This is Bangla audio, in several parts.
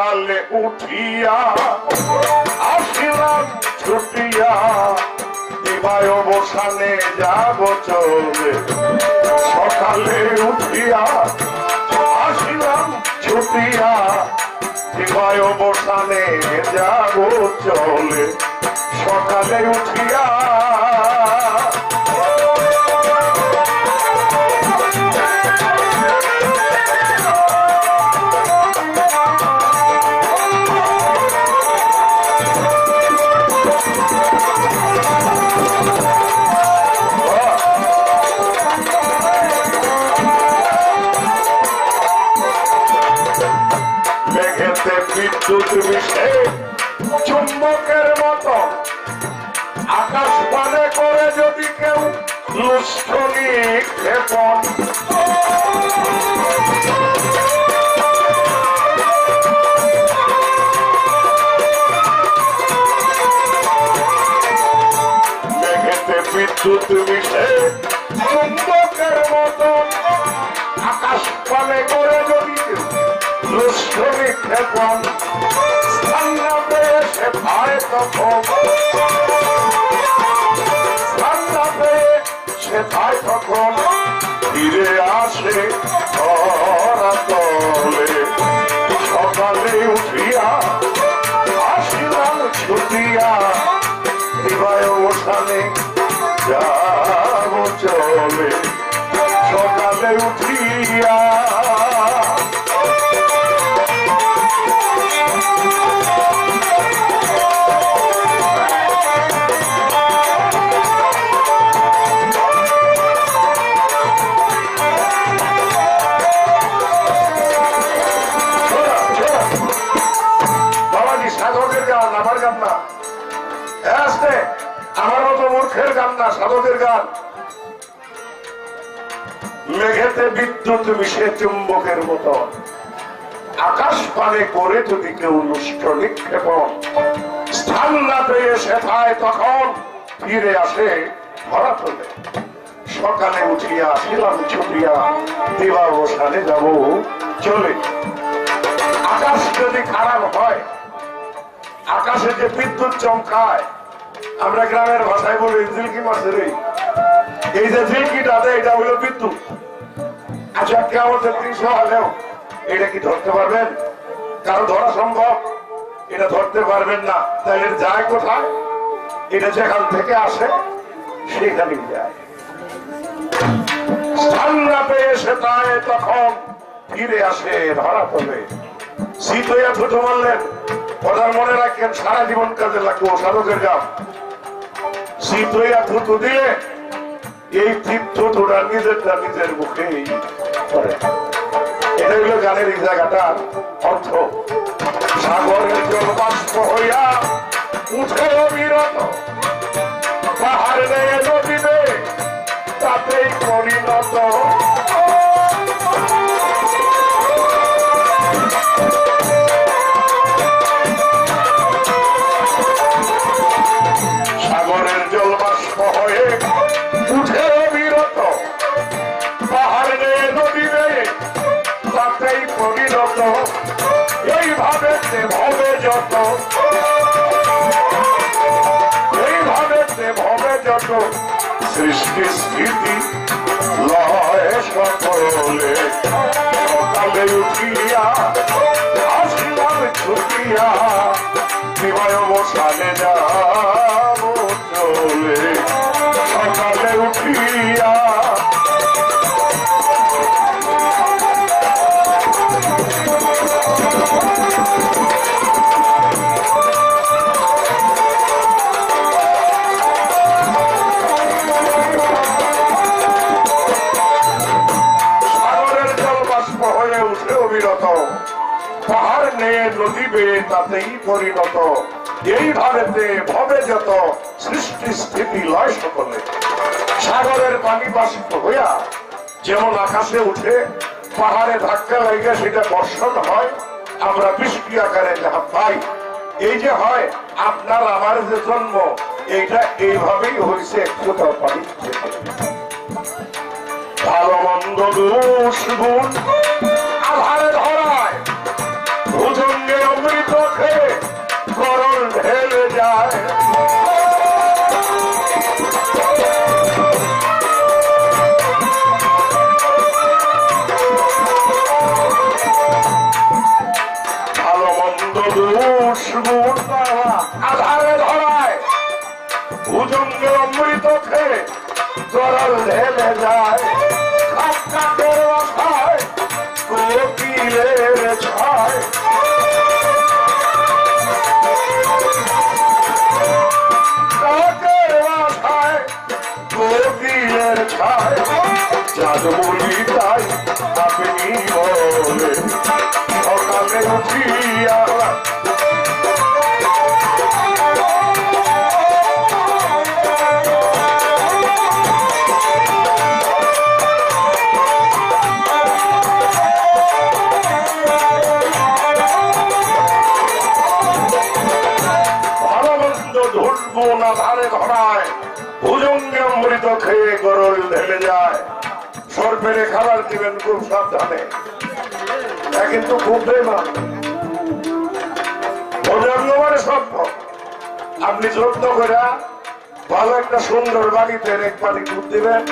সকালে উঠিয়া আসিলাম ছুটিয়া দিবায় অবসানে যাব চলে। সকালে উঠিয়া আসিলাম ছুটিয়া দিবায় অবসানে যাব চলে। সকালে উঠিয়া মেঘেতে বিদ্যুৎ মিশে চুম্বকের মতো। আকাশ পানে করে যদি কেউ লুষ্ঠনি ক্ষেপণ লুষ্ঠনি ক্ষেপণ স্থান না পেয়ে সে পায় তখন ঠান্ডা সে পায় তখন ফিরে আসে ধরা তলে আমার গান না হ্যাঁ, আসতে। আমার মতো মূর্খের গান না সাধকের গান মেঘেতে বিদ্যুৎ মিশে চুম্বকের মতো। আকাশ পানে করে যদি কেউ লুষ্ট নিক্ষেপণ স্থান না পেয়ে সেথায় তখন ফিরে আসে ধরা তোলে সকালে উঠিয়া আসিলাম ছুটিয়া দিবা বসানে যাব চলে। আকাশ যদি খারাপ হয় আকাশে যে বিদ্যুৎ চমকায়, আমরা গ্রামের ভাষায় বলি জিলকি মাছের এই। যে জিলকিটা দেয় এটা হলো বিদ্যুৎ। আচ্ছা কেমন তিনশো হলেও এটা কি ধরতে পারবেন? কারণ ধরা সম্ভব, এটা ধরতে পারবেন না। তাই এর যায় কোথায়? এটা যেখান থেকে আসে সেখানেই যায়। পেয়ে সে তখন ফিরে আসে ধরা তোলে শীত হইয়া থুতু মারলেন প্রধান মনে রাখেন, সারা জীবন কাজে লাগবো, সাধকের গাম। শীত দিলে এই তীর্থটা নিজেরটা নিজের মুখেই করে এটা হলো গানের এই জায়গাটার অর্থ। সাগরের জল বাষ্প হইয়া উঠে পাহাড় নেয়ে নদীতে তাতেই পরিণত। এইভাবে ভবে যত। এইভাবে সে ভবে যত। সৃষ্টি স্থিতি লয় সকলে। সকালে উঠিয়া, আসিলাম ছুটিয়া বিবাহ বসানে নদী তাতেই পরিণত। এইভাবে ভবে যত সৃষ্টি স্থিতি লয় সকলে। সাগরের পানি বাষ্প হইয়া যেমন আকাশে উঠে পাহাড়ে ধাক্কা লাগে সেটা বর্ষণ হয়, আমরা বৃষ্টি আকারে যাহা পাই। এই যে হয়, আপনার আমার যে জন্ম এইটা এইভাবেই হয়েছে একটু পানি। ভালো মন্দ দোষ সঙ্গে অমৃত খেয়ে করণ ঢেলে যায়। আধারে ধরায়। ভুজঙ্গে অমৃত খেয়ে জরাল ঢেলে যায়। খাপ কাটের ধুলবো না ধারে ধরায় ভুজঙ্গে খেয়ে গরল ঢেলে যায়। সরপেরে খাবার দিবেন খুব সাবধানে। কিন্তু খুব সভ্য আপনি যত্ন করে ভালো একটা সুন্দর বাড়িতে এক বাড়ি দুধ দিবেন।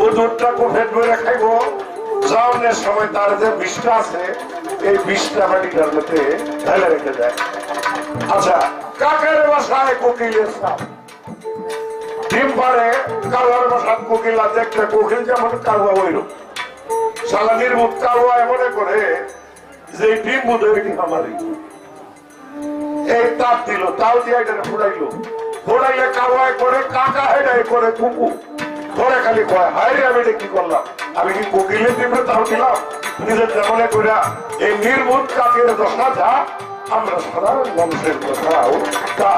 ও দুধটা কোফেট করে খাইব। জাউনের সময় তার যে বিষটা আছে, এই বিষটা বাড়িটার মধ্যে ঢেলে রেখে যায় আচ্ছা বাসায় কোকিলের সাপ ডিম পারে কাউয়ার বাসার কোকিল একটা কোকিল যেমন কাউয়া হইল। সালা নির্মুখ কাউয়া মনে করে যে ডিম বুধ আমারই এই। তাপ দিল তাও দিয়ে এটা ফুড়াইলো ফুড়াইলে কাওয়ায় করে, কাকা হেডাই করে, কুকু। পরে খালি কয়, হায় আমি এটা কি করলাম? আমি কি কোকিলে দিবে তাও দিলাম? নিজের যেমনে করে এই নির্মূল কাকের দশা যা আমরা সাধারণ মানুষের কথাও তা